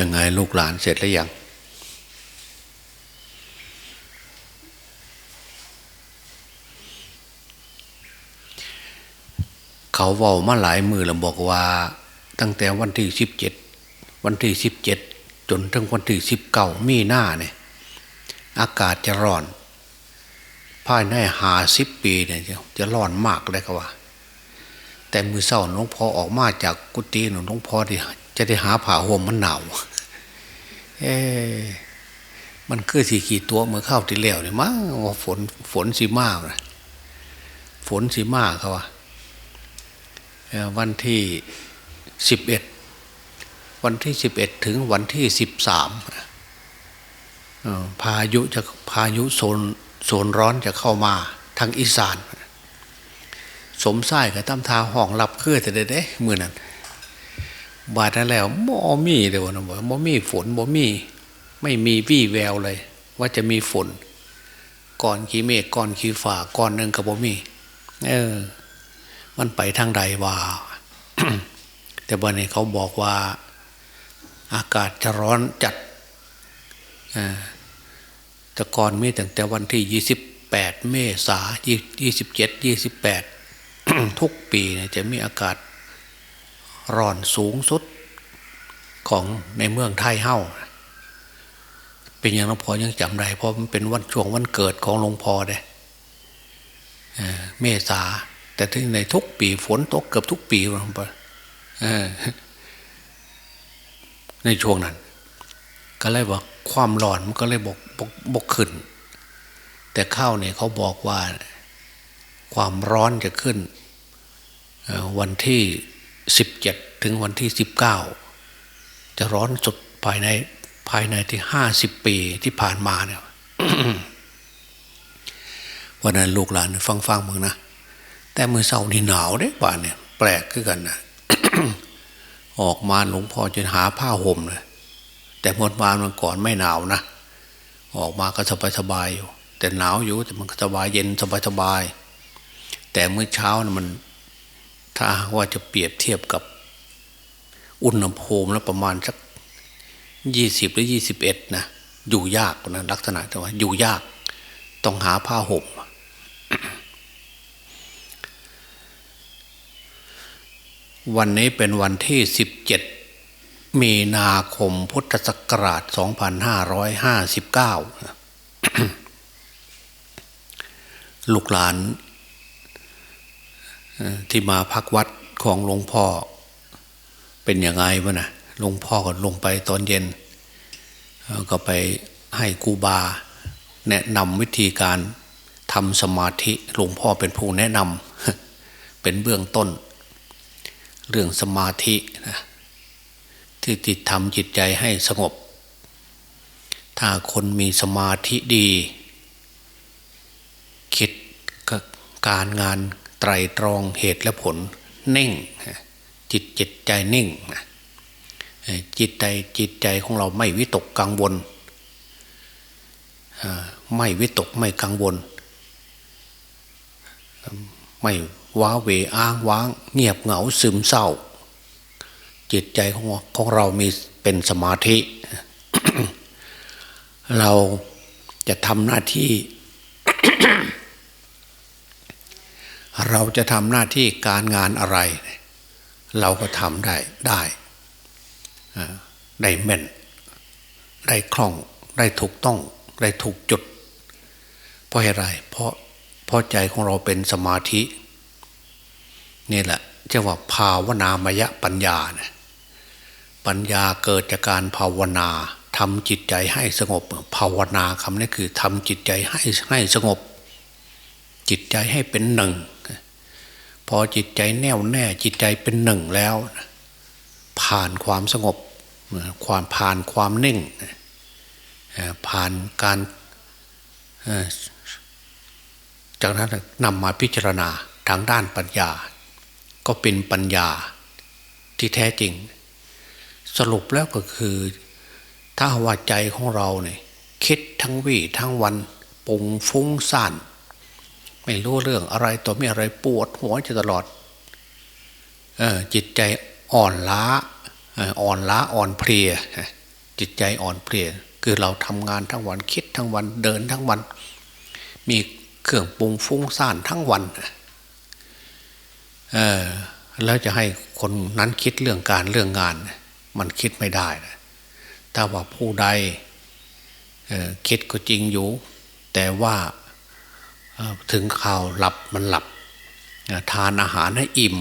เป็นไงลูกหลานเสร็จแล้วยังเขาเว้ามาหลายมือแล้วบอกว่า ตั้งแต่วันที่สิบเจ็ดวันที่สิบเจ็ดจนถึงวันที่สิบเก้ามีหน้าเนี่ยอากาศจะร้อนภายในหาสิบปีเนี่ยจะร้อนมากเลยก็ว่า แต่มือเศร้าหลวงพ่อออกมาจากกุฏิหลวงพ่อที่จะได้หาผ้าห่มมันหนาว เอมันคือสีขี่ตัวเมื่อเข้าที่แล้วเนี่ยมั้งว่าฝนฝนสีมากนะฝนสีมากเขาว่าวันที่สิบเอ็ดวันที่สิบเอ็ดถึงวันที่สิบสามพายุจะพายุโซนโซนร้อนจะเข้ามาทางอีสาน สมไส้กับตั้มทาห้องรับเคือแต่เด้เด้มือนั้น บาดนั้นแล้วมอมีเดี๋ยวนะบอกมอมีฝนมอมี ไม่มีวี่แววเลย ว่าจะมีฝนก่อนขี้เมฆก่อนขี้ฝ่าก่อนหนึ่งกับมอมี เออ มันไปทางใดว่าแต่วันนี้เขาบอกว่า อากาศจะร้อนจัดแต่ก่อนมีตั้งแต่วันที่ยี่สิบแปดเมษายี่สิบเจ็ดยี่สิบแปดทุกปีเนี่ยจะมีอากาศ ร้อนสูงสุดของในเมืองไทยเฮ้าเป็นอย่างหลวงพ่อยังจำได้เพราะมันเป็นวันช่วงวันเกิดของหลวงพ่อเด้เมษาแต่ที่ในทุกปีฝนตกเกือบทุกปีหลวงพ่อในช่วงนั้น ก็เลยบอกความร้อนมันก็เลยบกบกบกขึ้น แต่ข้าวเนี่ยเขาบอกว่าความร้อนจะขึ้นวันที่ สิบเจ็ดถึงวันที่สิบเก้าจะร้อนสุดภายในภายในที่ห้าสิบปีที่ผ่านมาเนี่ยวันนั้นลูกหลานฟังฟังมึงนะแต่เมื่อเช้านี่หนาวเด้บ้านเนี่ย แปลกขึ้นกันนะออกมาหลวงพ่อจะหาผ้าห่มเลยแต่เมื่อวานมันก่อนไม่หนาวนะออกมาก็สบายสบายอยู่ แต่หนาวอยู่แต่มันสบายเย็นสบายสบายแต่เมื่อเช้านะมัน ถ้าว่าจะเปรียบเทียบกับอุณหภูมิแล้วประมาณสักยี่สิบหรือยี่สิบเอ็ดนะอยู่ยากนะลักษณะแต่ว่าอยู่ยากต้องหาผ้าห่มวันนี้เป็นวันที่สิบเจ็ดมีนาคมพุทธศักราช 2559 ลูกหลาน ที่มาพักวัดของหลวงพ่อ เป็นยังไงวะนะหลวงพ่อก็ลงไปตอนเย็น ก็ไปให้กูบา แนะนำวิธีการทำสมาธิหลวงพ่อเป็นผู้แนะนำเป็นเบื้องต้น เรื่องสมาธินะที่ติดทำจิตใจให้สงบ ถ้าคนมีสมาธิดี คิดการงาน ไตรตรองเหตุและผลเน่ง จิตจิตใจนิ่งจิตใจจิตใจของเราไม่วิตกกังวลไม่วิตกไม่กังวล ไม่ว้าเวอ้างว้าง เงียบเหงาซึมเศร้า จิตใจของของเรามีเป็นสมาธิ เราจะทำหน้าที่ เราจะทำหน้าที่การงานอะไร เราก็ทำได้ได้ได้แม่น ได้คล่องได้ถูกต้อง ได้ถูกจุด เพราะอะไร เพราะเพราะใจของเราเป็นสมาธินี่แหละจะว่าภาวนามยะปัญญาเนี่ยปัญญาเกิดจากการภาวนาทำจิตใจให้สงบ ภาวนาคำนี้คือทำจิตใจให้ให้สงบ จิตใจให้เป็นหนึ่ง พอจิตใจแน่วแน่จิตใจเป็นหนึ่งแล้ว ผ่านความสงบ ความผ่านความนิ่ง ผ่านการจากนั้นนำมาพิจารณาทางด้านปัญญา ก็เป็นปัญญาที่แท้จริง สรุปแล้วก็คือ ถ้าว่าใจของเราเนี่ยคิดทั้งวี่ทั้งวันปุงฟุ้งซ่าน ไม่รู้เรื่องอะไรตัวไม่อะไรปวดหัวจะตลอดอจิตใจอ่อนล้าอ่อนล้าอ่อนเพลีย จิตใจอ่อนเพลีย คือเราทำงานทั้งวันคิดทั้งวันเดินทั้งวัน มีเครื่องปรุงฟุ้งซ่านทั้งวันเออแล้วจะให้คนนั้นคิดเรื่องการเรื่องงาน มันคิดไม่ได้นะถ้าว่าผู้ใดคิดก็จริงอยู่ แต่ว่า ถึงข่าวหลับมันหลับทานอาหารให้อิ่ม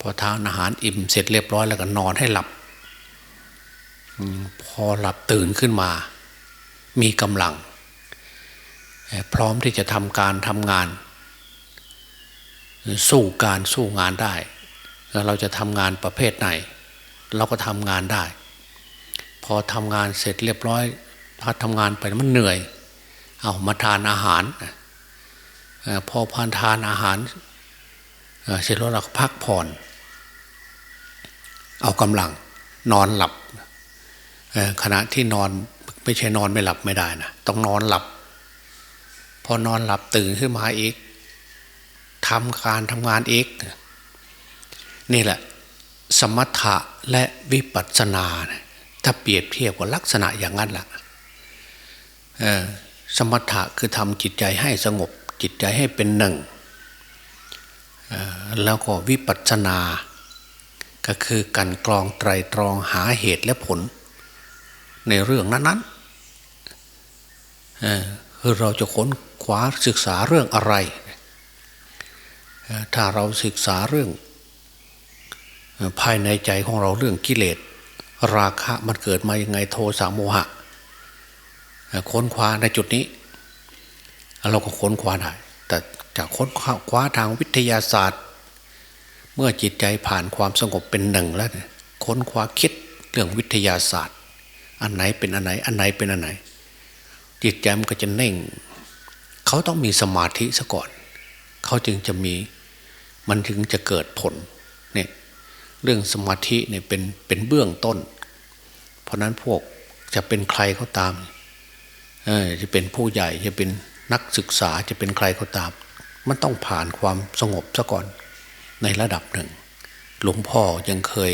พอทานอาหารอิ่มเสร็จเรียบร้อยแล้วก็นอนให้หลับพอหลับตื่นขึ้นมา มีกำลัง พร้อมที่จะทำการทำงาน สู้การสู้งานได้ แล้วเราจะทำงานประเภทไหน เราก็ทำงานได้ พอทำงานเสร็จเรียบร้อยพอทำงานไปมันเหนื่อย เอามาทานอาหารพอพานทานอาหารเสร็จแล้วเราพักผ่อน เอากำลังนอนหลับขณะที่นอนไม่ใช่นอนไม่หลับไม่ได้นะต้องนอนหลับ พอนอนหลับตื่นขึ้นมาอีกทำการทำงานอีกนี่แหละ สมถะและวิปัสสนา ถ้าเปรียบเทียบกับลักษณะอย่างนั้นแหละ สมถะคือทำจิตใจให้สงบจิตใจให้เป็นหนึ่ง แล้วก็วิปัสสนา ก็คือการกรองไตรตรองหาเหตุและผล ในเรื่องนั้นๆคือเราจะค้นคว้าศึกษาเรื่องอะไร ถ้าเราศึกษาเรื่อง ภายในใจของเราเรื่องกิเลส ราคะมันเกิดมายังไงโทสะโมหะ ค้นคว้าในจุดนี้ เราก็ค้นคว้าได้แต่จากค้นคว้าทางวิทยาศาสตร์ เมื่อจิตใจผ่านความสงบเป็นหนึ่งแล้วค้นคว้าคิดเรื่องวิทยาศาสตร์ อันไหนเป็นอันไหน อันไหนเป็นอันไหน จิตใจมันก็จะเน่ง เขาต้องมีสมาธิซะก่อน เขาจึงจะมีมันถึงจะเกิดผลเนี่ยเรื่องสมาธิเนี่ยเป็นเป็นเบื้องต้น เพราะนั้นพวกจะเป็นใครก็ตามเจะเป็นผู้ใหญ่จะเป็นนักศึกษาจะเป็นใครก็ตาม มันต้องผ่านความสงบซะก่อนในระดับหนึ่ง หลวงพ่อยังเคย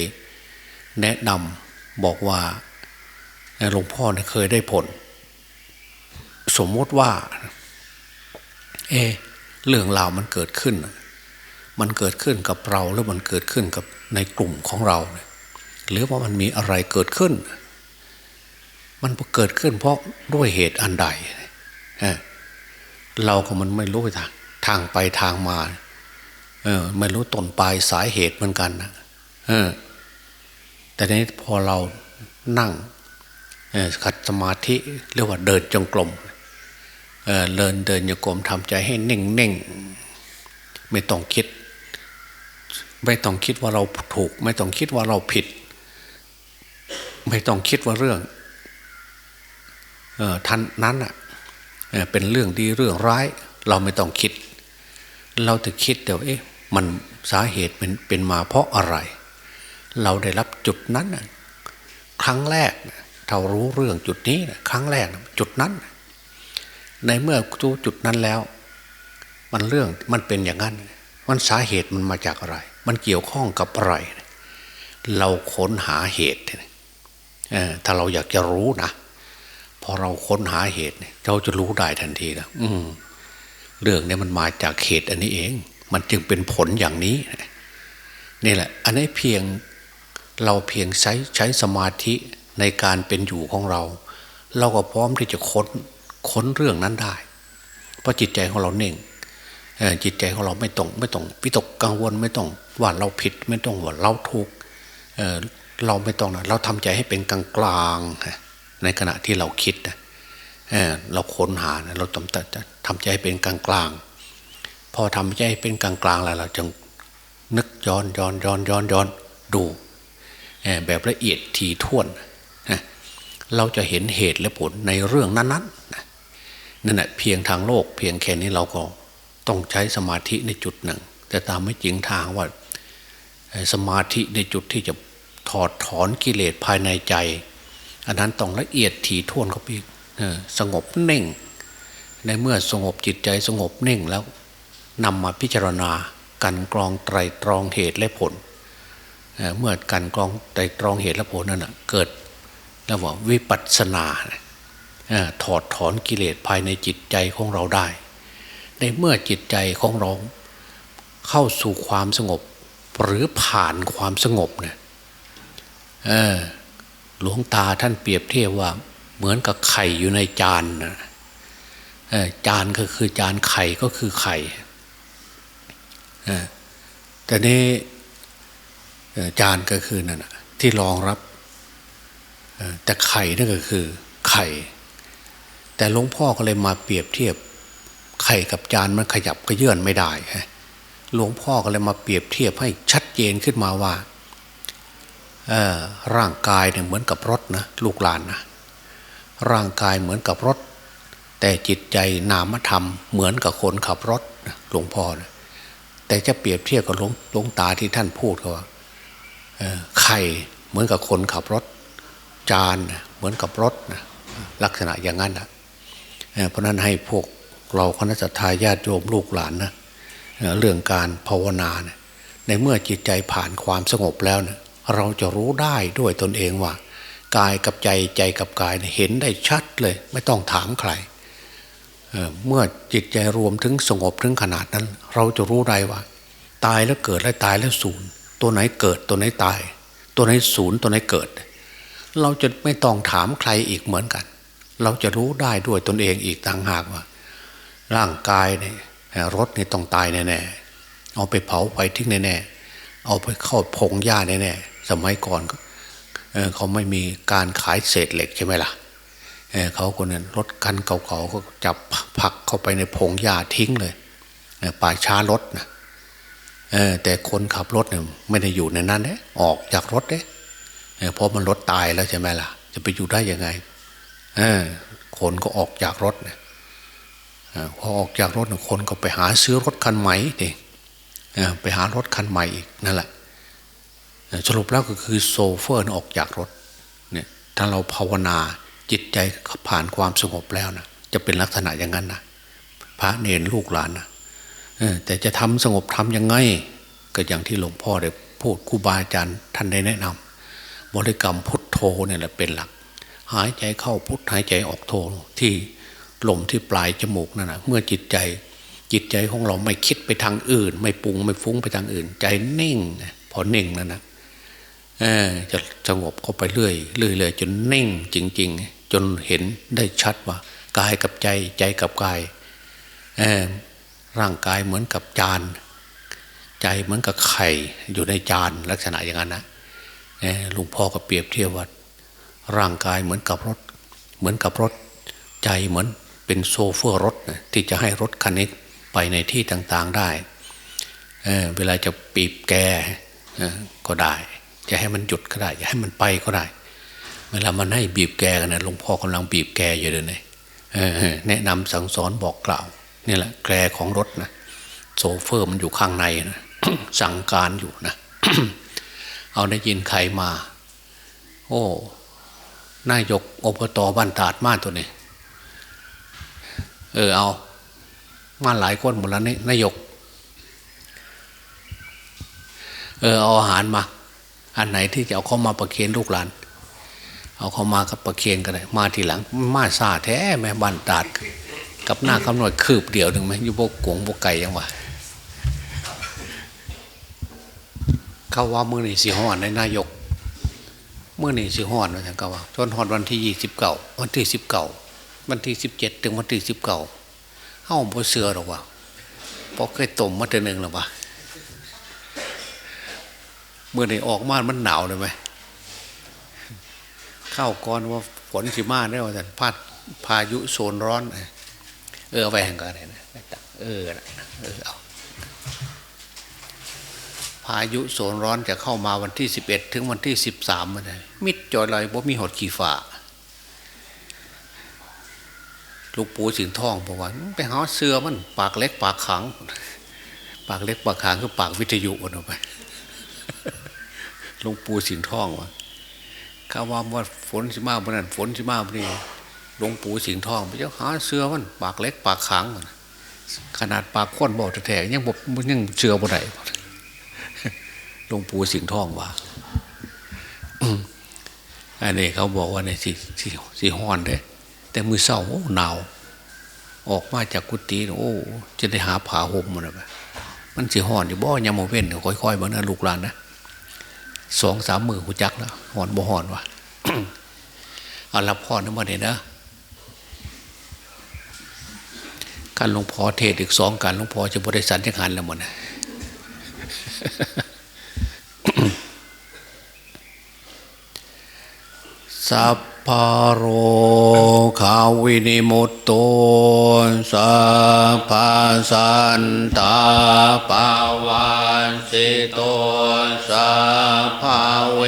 แนะนำบอกว่าหลวงพ่อเคยได้ผล สมมติว่า เอ เรื่องราวมันเกิดขึ้น มันเกิดขึ้นกับเราแล้วมันเกิดขึ้นกับในกลุ่มของเรา หรือว่ามันมีอะไรเกิดขึ้น มันเกิดขึ้นเพราะด้วยเหตุอันใดเราก็มันไม่รู้ทางทางไปทางมา เออ ไม่รู้ต้นปลายสาเหตุเหมือนกันนะเออ แต่นี้พอเรานั่งขัดสมาธิเรียกว่าเดินจงกรมเออเดินเดินโยกรมทำใจให้เน่งเน่งไม่ต้องคิด ไม่ต้องคิดว่าเราถูก ไม่ต้องคิดว่าเราผิด ไม่ต้องคิดว่าเรื่อง ท่านนั้นเป็นเรื่องดีเรื่องร้าย เราไม่ต้องคิด เราจะคิดเดี๋ยวเอ๊ะมันสาเหตุเป็นเป็นมาเพราะอะไร เราได้รับจุดนั้นครั้งแรกเรารู้เรื่องจุดนี้ครั้งแรกจุดนั้น ในเมื่อรู้จุดนั้นแล้ว มันเรื่องมันเป็นอย่างนั้น มันสาเหตุมันมาจากอะไร มันเกี่ยวข้องกับอะไร เราค้นหาเหตุถ้าเราอยากจะรู้นะ อเราค้นหาเหตุเราจะรู้ได้ทันทีนะอืมเรื่องนี้มันมาจากเหตุอันนี้เอง มันจึงเป็นผลอย่างนี้นี่แหละ อันนี้เพียงเราเพียงใช้ใช้สมาธิในการเป็นอยู่ของเรา เราก็พร้อมที่จะค้นค้นเรื่องนั้นได้ เพราะจิตใจของเราเน่งจิตใจของเราไม่ต้องไม่ต้องวิตกกังวลไม่ต้องว่าเราผิดไม่ต้องว่าเราถูกเเราไม่ต้องนะเราทำใจให้เป็นกลางกลาง ในขณะที่เราคิดนะเเราค้นหานะเราต้องทำใจเป็นกลางกลางพอทำใจเป็นกลางกลางแล้วเราจึงนึกย้อนย้อนย้อนย้อนย้อนดูแบบละเอียดทีท่วน เราจะเห็นเหตุและผลในเรื่องนั้นๆนั่นแหละเพียงทางโลก เพียงแค่นี้เราก็ต้องใช้สมาธิในจุดหนึ่ง แต่ตามไม่จริงทางว่าสมาธิในจุดที่จะถอดถอนกิเลสภายในใจ อันนั้นต้องละเอียดถี่ถ้วนเขาพี่สงบเน่ง ในเมื่อสงบจิตใจสงบเน่งแล้วนำมาพิจารณากันกรองไตรตรองเหตุและผลเมื่อกันกรองไตรตรองเหตุและผลนั่นเกิดแล้วว่าวิปัสสนาถอดถอนกิเลสภายในจิตใจของเราได้ ในเมื่อจิตใจของเราเข้าสู่ความสงบ หรือผ่านความสงบเนี่ย หลวงตาท่านเปรียบเทียบว่า เหมือนกับไข่อยู่ในจานนะจานก็คือจานไข่ก็คือไข่แต่นี้จานก็คือนั่นที่รองรับแต่ไข่นั่นก็คือไข่ แต่หลวงพ่อก็เลยมาเปรียบเทียบ ไข่กับจานมันขยับก็เยื่อนไม่ได้หลวงพ่อก็เลยมาเปรียบเทียบให้ชัดเจนขึ้นมาว่า ร่างกายเนี่ยเหมือนกับรถนะลูกหลานนะร่างกายเหมือนกับรถ แต่จิตใจนามธรรม เหมือนกับคนขับรถหลวงพ่อนะแต่จะเปรียบเทียบกับหลวงลวงตาที่ท่านพูดก็ว่าไข่เหมือนกับคนขับรถ จานเหมือนกับรถนะลักษณะอย่างนั้นนะเพราะนั้นให้พวกเราคณะทาญาติโยมลูกหลานนะเรื่องการภาวนานะในเมื่อจิตใจผ่านความสงบแล้วเนะ เราจะรู้ได้ด้วยตนเองว่า กายกับใจใจกับกายเห็นได้ชัดเลย ไม่ต้องถามใครเเมื่อจิตใจรวมถึงสงบถึงขนาดนั้น เราจะรู้ได้ว่า ตายแล้วเกิดและตายแล้วสูญตัวไหนเกิดตัวไหนตาย ตัวไหนสูญตัวไหนเกิด เราจะไม่ต้องถามใครอีกเหมือนกัน เราจะรู้ได้ด้วยตนเองอีกต่างหากว่า ร่างกายเนี่ยรถนี่ต้องตายแน่ๆเอาไปเผาไปทิ้งแน่ๆเอาไปเข้าพงหญ้าแน่ๆ สมัยก่อนเเขาไม่มีการขายเศษเหล็กใช่ไหมล่ะเเขาคนนั้นรถคันเก่าๆก็จับผักเข้าไปในพงหญ้าทิ้งเลยป่าช้ารถนะแต่คนขับรถเนี่ยไม่ได้อยู่ในนั้นเน่ออกจากรถเน่เพราะมันรถตายแล้วใช่ไหมล่ะ จะไปอยู่ได้ยังไงคนก็ออกจากรถเนี่ยพอออกจากรถคนก็ไปหาซื้อรถคันใหม่ดิไปหารถคันใหม่อีกนั่นแหละ สรุปแล้วก็คือโซเฟอร์ออกจากรถเนี่ยถ้าเราภาวนาจิตใจผ่านความสงบแล้วนะจะเป็นลักษณะอย่างนั้นนะพระเนรลูกหลานนะแต่จะทำสงบทำยังไง ก็อย่างที่หลวงพ่อได้พูดครูบาอาจารย์ท่านได้แนะนำบริกรรมพุทโธเนี่ยแหละเป็นหลัก หายใจเข้าพุทหายใจออกโธที่ลมที่ปลายจมูกนั่นนะเมื่อจิตใจจิตใจของเราไม่คิดไปทางอื่น ไม่ปรุงไม่ฟุ้งไปทางอื่น ใจนิ่งพอนิ่งนั่นนะ จะสงบเข้าไปเรื่อยเรื่อยเลยจนนิ่งจริง ๆ จนเห็นได้ชัดว่ากายกับใจใจกับกายร่างกายเหมือนกับจาน ใจเหมือนกับไข่อยู่ในจานลักษณะอย่างนั้นนะหลวงพ่อก็เปรียบเทียบว่าร่างกายเหมือนกับรถ เหมือนกับรถ ใจเหมือนเป็นโซเฟอร์รถที่จะให้รถคันนี้ไปในที่ต่างๆได้เเวลาจะปีบแกก็ได้ จะให้มันหยุดก็ได้จะให้มันไปก็ได้ เวลามันให้บีบแกกันนะหลวงพ่อกำลังบีบแกอยู่เลยเนี่ยแนะนำสั่งสอนบอกกล่าวนี่แหละแกรของรถนะโซเฟอร์มันอยู่ข้างในนะสั่งการอยู่นะเอาได้ยินใครมา โอ้นายกอบตบ้านตาดมาตัวนี้เออเอา มาหลายคนหมดแล้วนี่นายก เออเอาอาหารมา อันไหนที่จะเอาเข้ามาประเคนลูกหลาน เอาเข้ามากับประเคนก็ได้มาทีหลัง มาซาแท้แม่บ้านตาด กับหน้าคำนวณคืบเดียวหนึ่งไหมยุบกกงบกไก่ยังวะเขาว่ามือนี่สีหอนในนายกเมื่อนี่สีหอนนะท่านก็ว่าจนหอนวันที่ยี่สิบเก้าวันที่สิบเก้าวันที่สิบเจ็ดถึงวันที่สิบเก้าเฮ้าบ่เสือหรอกวะเพราะเคยต้มมาเดือนหนึ่งหรอวะ เมื่อนี่ออกมามันหนาวเลยไหมเข้าก่อนว่าฝนสิมาได้ว่าแต่พัดพายุโซนร้อน เออไปแห่งกันเลยนะเออเออเอาพายุโซนร้อนจะเข้ามาวันที่สิบเอ็ดถึงวันที่สิบสามมันเลยมิดจอยลอยบ่มีหดขี่ฝ่าลูกปูสิงท่องบอกว่าไปหาเสือมันปากเล็กปากขัง ปากเล็กปากขังคือปากวิทยุมันออกไป ลุงปูสิงทองว่าข้าว่าว่าฝนสิมาบนนั้นฝนสิมาบนนี้หลวงปู่สิงห์ทองไปเจ้าหาเสือมันปากเล็กปากขังขนาดปากข้นบ่อแท้ยังบยังเชือบ่ได้หลวงปู่สิงห์ทองว่าอันนี้เขาบอกว่าเนี่ยสีสีสีห้อนเลยแต่มือเศร้าโอ้หนาวออกมาจากกุฏิโอ้จะได้หาผาห่มมันไปมันสีห้อนอยู่บ่ยามโมเว้นค่อยๆบ้านะลูกหลานนะ สองสามมือหูจักแล้วหอนบ่หอนวะเอารับพรนะมาเนี่ยนะการหลวงพ่อเทศอีกสองการหลวงพ่อจะบริสันจังหันแล้วหมดนะสัพ พะโรขาวินิมุตโตสัพพะสันตาปาวันสิโตสัพพะเว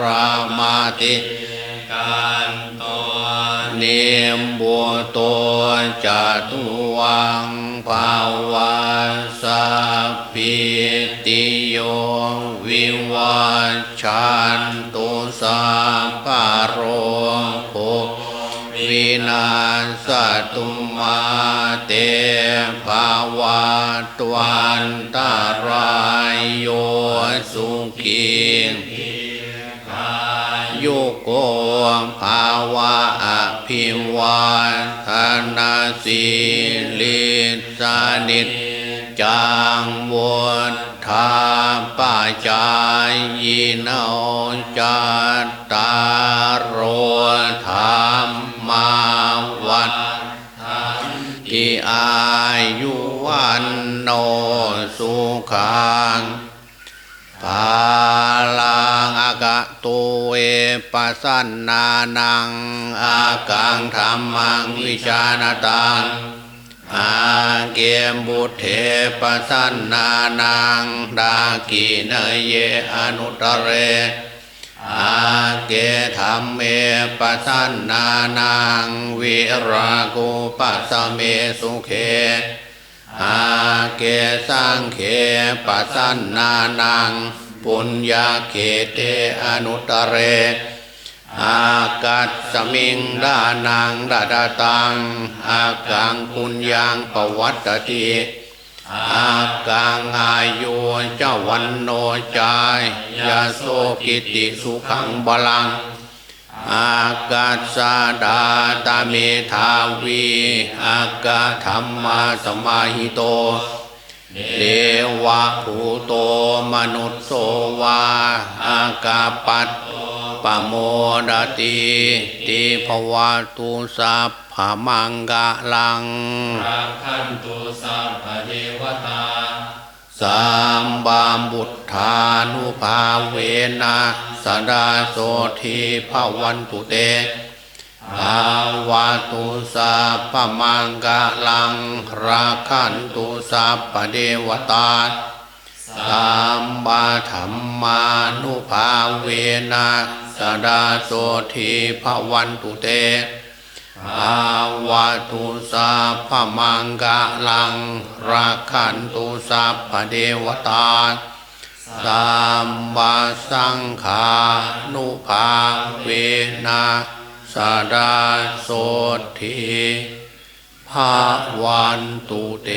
รามาติกันโตเนมบัวโตจตุวังภาวันสัพพิติโยวิวัชันตุสัพพะโรโควินา สตุมาเตภาวะตวันตารายโยสุขียุโกภาวะอภิวาทนาสีลิสานิจจังวุธาปัจายโนจัตตารโรธรรม ที่อายุวันโนสุขังภาลังอากะตุเอปัสสันนานังอากังธรรมังวิชาณตังอาเกมบุตเทปัสสันนานังดากีเนเยอนุตเร อาเกธรรมเมปัสสนนานังวิรากุปัสสะเมสุเขอาเกสังเขปัสสนนานังปุญญาเขเตอนุตเร อากัสสมิงดานังดาดาตังอากังปุญญังปวัตติ อากังอายุเจ้าวันโนจายยาโสกิติสุขังบาลัง อากาศาดาตาเมธาวี อากาธรรมาสมาหิโต เดวะภูโตมนุสโสวาอากาปัตปะโมดติติภวะตุสัพพมังกะลังรักขันตุสัพพะเทวตาสัมบามบุตธานุภาเวนะสดาโสทีภวันตุเต ภาวะตุสัพมังกะลังราคันตุสัพเดวตาสัมบาธรรมานุภาเวนะสดาโสทีภวันตุเตภาวะตุสัพมังกะลังราคันตุสัพเดวตาสัมมาสังขานุภาเวนะ สดาโสทีภาวันตุเต